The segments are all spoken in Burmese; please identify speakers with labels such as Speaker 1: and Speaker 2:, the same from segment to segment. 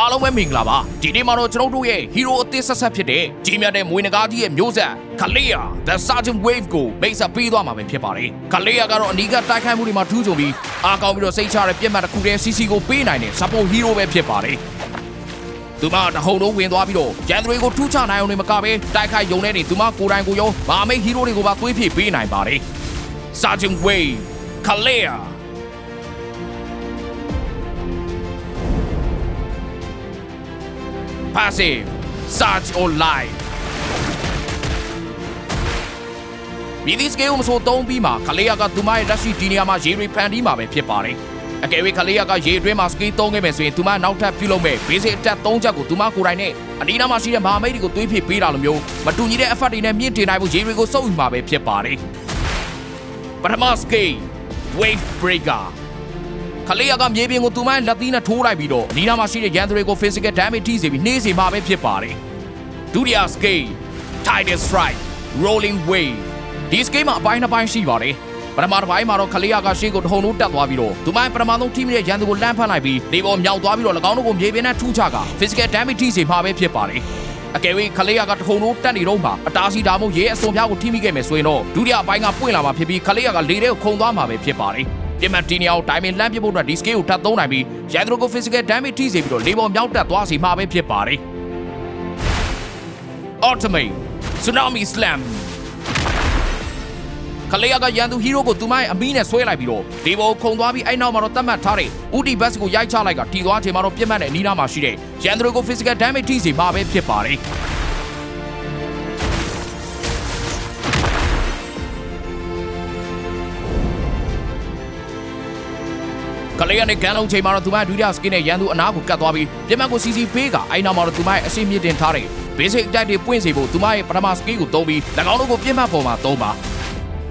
Speaker 1: အားလုံးပဲမင်္ဂလာပါဒီနေ့မှာတော့ကျွန်တော်တို့ရဲ့ hero အသစ်ဆက်ဆက်ဖြစ်တဲ့ကြီးမြတ်တဲ့မွေးနဂါးကြီးရဲ့မျိုးဆက် Kalia the Sergeant Wave ကိုမိတ်ဆက်ပေးသွားမှာပဲဖြစ်ပါတယ် Kalia ကတော့အနီးကတိုက်ခိုက်မှုတွေမှာထူးချွန်ပြီးအားကောင်းပြီးတော့စိတ်ချရတဲ့ပြက်မှတ်တစ်ခုတည်း CC ကိုပေးနိုင်တဲ့ support hero ပဲဖြစ်ပါတယ်သူမတဟုန်လုံးဝင်သွားပြီးတော့ဂျန်ဒရီကိုထူးချနိုင်အောင်နေမကပဲတိုက်ခိုက်ရုံနဲ့နေသူမကိုယ်တိုင်ကိုရောမာမိတ် hero တွေကိုပါသွေးဖြည့်ပေးနိုင်ပါတယ် Sergeant Wave Kalia passive search or live မြည်သည့်စကေးကိုမဆိုသုံးပြီးမှခလေးယာကသူမရဲ့လက်ရှိဒီနေရာမှာရေတွေဖန်တီးမှာပဲဖြစ်ပါတယ်အကယ်၍ခလေးယာကရေအတွင်းမှာစကေးသုံးခဲ့မယ်ဆိုရင်သူမနောက်ထပ်ပြုလုပ်မဲ့ basic attack 3ချက်ကိုသူမကိုယ်တိုင်နဲ့အနီးနားမှာရှိတဲ့မဟာမိတ်တွေကိုတွေးဖြစ်ပေးတာလိုမျိုးမတူညီတဲ့ effort တွေနဲ့မြင့်တင်နိုင်ဖို့ရေတွေကိုစုပ်ယူမှာပဲဖြစ်ပါတယ်ပထမစကေး wave breaker ခလေးယာကမြေပြင်ကိုသူမရဲ့လက်သီးနဲ့ထိုးလိုက်ပြီးတော့အနီးနားမှာရှိတဲ့ရန်သူတွေကို physical damage ထိစေပြီးနှေးစေမှာပဲဖြစ်ပါတယ်ဒုတိယစကေး Tidal Strike Rolling Wave ဒီစကေးမှာအပိုင်းနှစ်ပိုင်းရှိပါတယ်ပထမတစ်ပိုင်းမှာတော့ခလေးယာကရှေ့ကိုတဟုန်လို့တက်သွားပြီးတော့သူမရဲ့ပထမဆုံး team ရဲ့ရန်သူကိုလမ်းဖတ်လိုက်ပြီးနေပေါ်မြောက်သွားပြီးတော့၎င်းတို့ကိုမြေပြင်နဲ့ထူးချက physical damage ထိစေမှာပဲဖြစ်ပါတယ်အကယ်၍ခလေးယာကတခုံလို့တက်နေတော့မှအတားစီဒါမှမဟုတ်ရဲအစွန်ပြားကိုထိမိခဲ့မယ်ဆိုရင်တော့ဒုတိယအပိုင်းကပွင့်လာမှာဖြစ်ပြီးခလေးယာကလေထဲကိုခုန်သွားမှာပဲဖြစ်ပါတယ် ပြင်မတီနီယာကိုဒိုင်မင်လမ်းပြဖို့အတွက်ဒီစကေးကိုထပ်သုံးနိုင်ပြီးရန်သူတို့ကို physical damage ထိစေပြီးတော့လေပေါ်မြောက်တက်သွားစီမှာပဲဖြစ်ပါတယ် Ultimate Tsunami Slam ခလေးယာကရန်သူဟီးရိုးကိုသူမရဲ့အမီးနဲ့ဆွဲလိုက်ပြီးတော့ဒီဘောခုံသွားပြီးအဲ့နောက်မှာတော့တတ်မှတ်ထားတဲ့ဥတီဘတ်စ်ကိုရိုက်ချလိုက်ကတီသွားချိန်မှာတော့ပြတ်မှတ်တဲ့အနီးနားမှာရှိတဲ့ရန်သူတို့ကို physical damage ထိစေမှာပဲဖြစ်ပါတယ် ကလေးရနဲ့ကန်လုံးချိန်မှာတော့သူမရဲ့ဒုတိယစကင်နဲ့ရန်သူအနားကိုကတ်သွားပြီးပြတ်မှတ်ကိုစီစီပေးကအဲ့နောက်မှာတော့သူမရဲ့အရှိမြင့်တင်ထားတဲ့ basic attack တွေပွင့်စေဖို့သူမရဲ့ပထမစကင်ကိုသုံးပြီး၎င်းတို့ကိုပြတ်မှတ်ပေါ်မှာသုံးပါ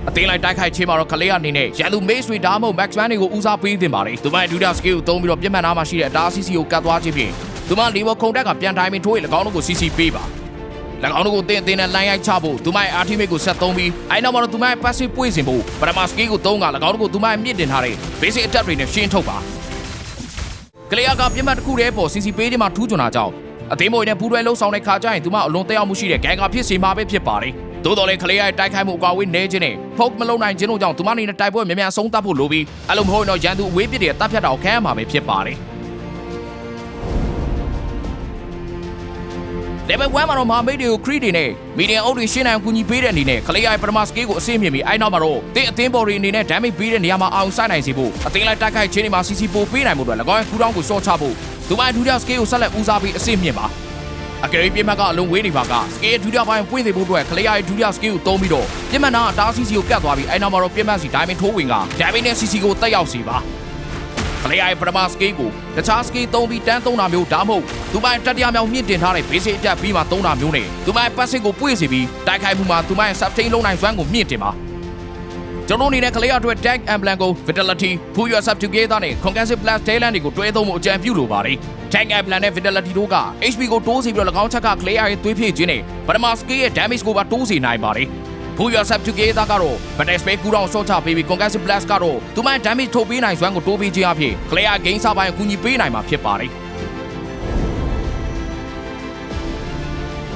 Speaker 1: အသေးလိုက်တိုက်ခိုက်ချင်းမှာတော့ကလေးအနေနဲ့ရန်သူ Mace တွေဒါမှမဟုတ် Max Man တွေကိုဦးစားပေးသင့်ပါတယ်သူမရဲ့ဒုတိယစကင်ကိုသုံးပြီးတော့ပြတ်မှတ်နားမှာရှိတဲ့အတားအဆီးစီကိုကတ်သွားခြင်းဖြင့်သူမလီဘောခုံတက်ကပြန်တိုင်းမင်ထိုးရ၎င်းတို့ကိုစီစီပေးပါ၎ င်းတို့ကိုတင်းတင်းနဲ့လိုင်းရိုက်ချဖို့သူမရဲ့ ultimate ကိုဆက်သုံးပြီးအဲ့နောက်မှာတော့သူမရဲ့ passive ပွင့်စင်ဖို့ပထမစကင်ကိုသုံးက၎င်းတို့ကိုသူမရဲ့မြင့်တင်ထားတဲ့ basic attack တွေနဲ့ရှင်းထုတ်ပါကလေးယာကပြတ်မှတ်တစ်ခုတည်းပေါ်စီစီပေးဒီမှာထူးချွန်တာကြောင့်အသိမွေနဲ့ပူးတွဲလှုပ်ဆောင်တဲ့ခါကျရင်သူမအလွန်တက်ရောက်မှုရှိတဲ့ဂန်ကဖြစ်စီမှာပဲဖြစ်ပါတယ်။သို့တော်လည်းကလေးယာရဲ့တိုက်ခိုက်မှုအကွာဝေးနေခြင်းနဲ့ဖုတ်မလုံနိုင်ခြင်းတို့ကြောင့်သူမအနေနဲ့တိုက်ပွဲများများဆုံးသတ်ဖို့လိုပြီးအဲ့လိုမဟုတ်ရင်တော့ရန်သူအဝေးပစ်တဲ့တပ်ဖြတ်တာကိုခံရမှာပဲဖြစ်ပါတယ်။ level 1မှာတော့မာမိတ်တွေကို crit တွေနဲ့ medium အုပ်တွေရှင်းနိုင်အောင်ကူညီပေးတဲ့အနေနဲ့ခလေးရိုင်ပထမ skill ကိုအဆင့်မြင့်ပြီးအဲ့နောက်မှာတော့တင်းအသင်းပေါ်တွေအနေနဲ့ damage ပေးတဲ့နေရာမှာအောင်ဆိုင်နိုင်စေဖို့အသင်းလိုက်တိုက်ခိုက်ခြင်းတွေမှာ CC ပိုပေးနိုင်မှုအတွက်၎င်းရဲ့ကူတောင်းကို short ချဖို့ဒူမိုင်ဒူရီယာ skill ကိုဆက်လက်ဦးစားပေးအဆင့်မြင့်ပါအကယ်၍ပြင်းမှတ်ကအလုံးဝေးနေပါက skill ဒူရီယာပိုင်းပွင့်စေဖို့အတွက်ခလေးရိုင်ဒူရီယာ skill ကိုသုံးပြီးတော့ပြင်းမှတ်နာအတား CC ကိုကတ်သွားပြီးအဲ့နောက်မှာတော့ပြင်းမှတ်စီ diamond ထိုးဝင်က damage နဲ့ CC ကိုတက်ရောက်စေပါ ကလေးအိုင်ပရမစကေးကိုတခြားစကေးသုံးပြီးတန်းသုံးတာမျိုးဒါမှမဟုတ်သူမိုင်တတိယမြောက်မြင့်တင်ထားတဲ့ basic attack ပြီးမှသုံးတာမျိုးနဲ့သူမိုင် passive ကိုပွင့်စီပြီးတိုက်ခိုက်မှုမှာသူမိုင် sustain လုံးနိုင်စွမ်းကိုမြင့်တင်ပါကျွန်တော်အနေနဲ့ကလေးအတွက် tag emblem ကို vitality pull yourself together နဲ့ concursive plus talent တွေကိုတွဲသုံးဖို့အကြံပြုလိုပါတယ် tag emblem နဲ့ vitality တို့က HP ကိုတိုးစီပြီးတော့၎င်းချက်ကကလေးရဲ့သွေးဖြည့်ခြင်းနဲ့ပထမစကေးရဲ့ damage ကိုပါတိုးစီနိုင်ပါတယ် Pull yourself together ကတော့ battle space ကူတောင် short ချပေးပြီး concussive blast ကတော့သူမ damage ထုတ်ပေးနိုင်စွမ်းကိုတိုးပေးခြင်းအဖြစ် clear gain စပိုင်းအကူအညီပေးနိုင်မှာဖြစ်ပါတယ်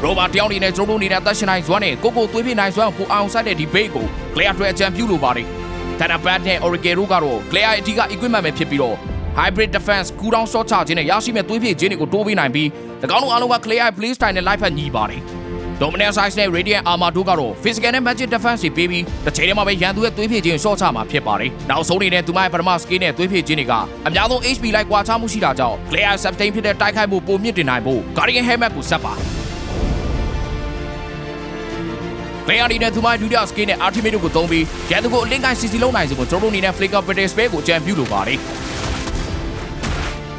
Speaker 1: ရောဘာတယောက်အနေနဲ့ကျွန်တော်တို့အနေနဲ့အသက်ရှင်နိုင်စွမ်းနဲ့ကိုကိုသွေးပြနိုင်စွမ်းကိုအောင်ဆိုင်တဲ့ဒီ bait ကို clear အတွက်အကြံပြုလိုပါတယ်။ Thana Bat နဲ့ Oracle တို့ကတော့ clear အထီးက equipment ပဲဖြစ်ပြီးတော့ hybrid defense ကူတောင် short ချခြင်းနဲ့ရရှိမဲ့သွေးပြခြင်းတွေကိုတိုးပေးနိုင်ပြီး၎င်းတို့အားလုံးက clear play style နဲ့ life ဖက်ညီပါတယ်။ Dominant Size နဲ့ Radiant Armor တို့ကတော့ Physical နဲ့ Magic Defense တွေပေးပြီးတစ်ချိန်တည်းမှာပဲရန်သူရဲ့သွေးဖြည့်ခြင်း short ချမှာဖြစ်ပါတယ်။နောက်ဆုံးအနေနဲ့သူမရဲ့ပထမ skill နဲ့သွေးဖြည့်ခြင်းတွေကအများဆုံး HP လိုက်ကွာခြားမှုရှိတာကြောင့် Clear Sustain ဖြစ်တဲ့တိုက်ခိုက်မှုပုံမြင့်တင်နိုင်ဖို့ Guardian Helmet ကိုဆက်ပါ။ Player အနေနဲ့သူမရဲ့ဒုတိယ skill နဲ့ ultimate တို့ကိုသုံးပြီးရန်သူကိုအလင်းကိုင်း CC လုံးနိုင်စေဖို့ကျွန်တော်တို့အနေနဲ့ Flicker British Spell ကိုအကြံပြုလိုပါတယ်။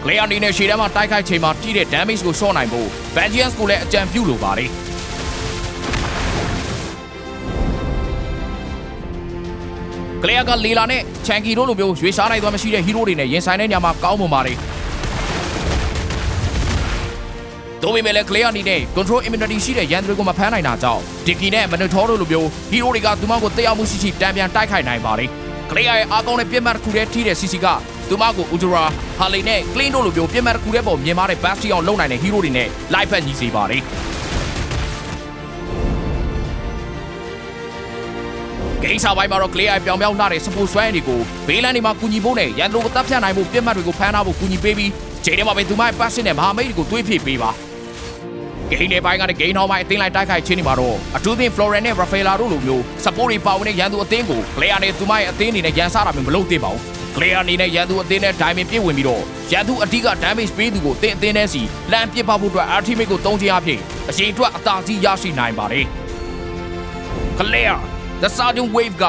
Speaker 1: Player အနေနဲ့ရှေ့တန်းမှာတိုက်ခိုက်ချိန်မှာပြည့်တဲ့ damage ကို short နိုင်ဖို့ Vengeance ကိုလည်းအကြံပြုလိုပါတယ်။ ကလေးကလီလာနဲ့ချန်ကီတို့လိုမျိုးရွေးရှားနိုင်သွားမရှိတဲ့ဟီးရိုးတွေနဲ့ရင်ဆိုင်တဲ့ညမှာကောင်းမွန်ပါတယ်။ဒိုပေမဲ့လည်းကလေးအနေနဲ့ control immunity ရှိတဲ့ရန်သူတွေကိုမဖမ်းနိုင်တာကြောင့်ဒီကီနဲ့မနထောတို့လိုမျိုးဟီးရိုးတွေကသူမကိုတက်ရောက်မှုရှိရှိတံပြန်တိုက်ခိုက်နိုင်ပါတယ်။ကလေးရဲ့အားကောင်းတဲ့ပြစ်မှတ်တစ်ခုတည်းထိတဲ့ CC ကသူမကို Ultra ဟာလီနဲ့ clean တို့လိုမျိုးပြင်မဲ့တစ်ခုတည်းပေါ်မြင်မာတဲ့ bastion လုံနိုင်တဲ့ hero တွေနဲ့ live ဖက်ညီစေပါတ ဂိမ်းစာပိုင်းမှာတော့ clear ပြောင်ပြောင်လာတဲ့ support ဆွဲတွေကိုဘေးလန်တွေမှာကူညီဖို့နဲ့ရန်သူကိုတပ်ဖြတ်နိုင်ဖို့ပြင်မှတ်တွေကိုဖမ်းထားဖို့ကူညီပေးပြီးချိန်ထဲမှာပဲသူမရဲ့ passion နဲ့မဟာမိတ်တွေကိုတွေးဖြည့်ပေးပါဂိမ်းတွေပိုင်းကလည်းဂိမ်းတော်ပိုင်းအသင်းလိုက်တိုက်ခိုက်ခြင်းတွေမှာတော့အထူးသဖြင့် Floren နဲ့ Rafaela တို့လိုမျိုး support တွေပါဝင်တဲ့ရန်သူအသင်းကို clear နဲ့သူမရဲ့အသင်းအနေနဲ့ရန်စားတာမျိုးမလုပ်သင့်ပါဘူး clear အနေနဲ့ရန်သူအသင်းနဲ့ diamond ပြည့်ဝင်ပြီးတော့ရန်သူအဓိက damage ပေးသူကိုတင်းအသင်းနဲ့စီလမ်းပစ်ပေါက်ဖို့အတွက် ultimate ကိုတုံးခြင်းအဖြစ်အချိန်အတွက်အသာစီးရရှိနိုင်ပါတယ် clear the sergeant wave က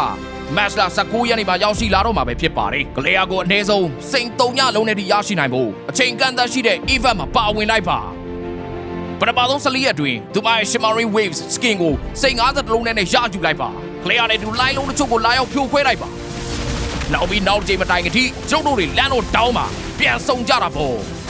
Speaker 1: match လာ19ရက်နေ့မှာရောက်ရှိလာတော့မှာပဲဖြစ်ပါတယ်။ Clear ကိုအနည်းဆုံးစိန်3ညလုံးနဲ့ထိရရှိနိုင်ဖို့အချိန်ကန့်သတ်ရှိတဲ့ event မှာပါဝင်လိုက်ပါ။ပထမဆုံး14ရက်အတွင်းသူမရဲ့ Shimmering Waves skin ကိုစိန်50လုံးနဲ့ရယူလိုက်ပါ။ Clear နဲ့သူ line လုံးတစ်ချို့ကိုလာရောက်ဖြိုခွဲလိုက်ပါ။နောက်ပြီးနောက်တစ်ချိန်မတိုင်ခင်ထိကျုပ်တို့တွေလမ်းတော့တောင်းမှာပြန်ဆုံကြတာပေါ့။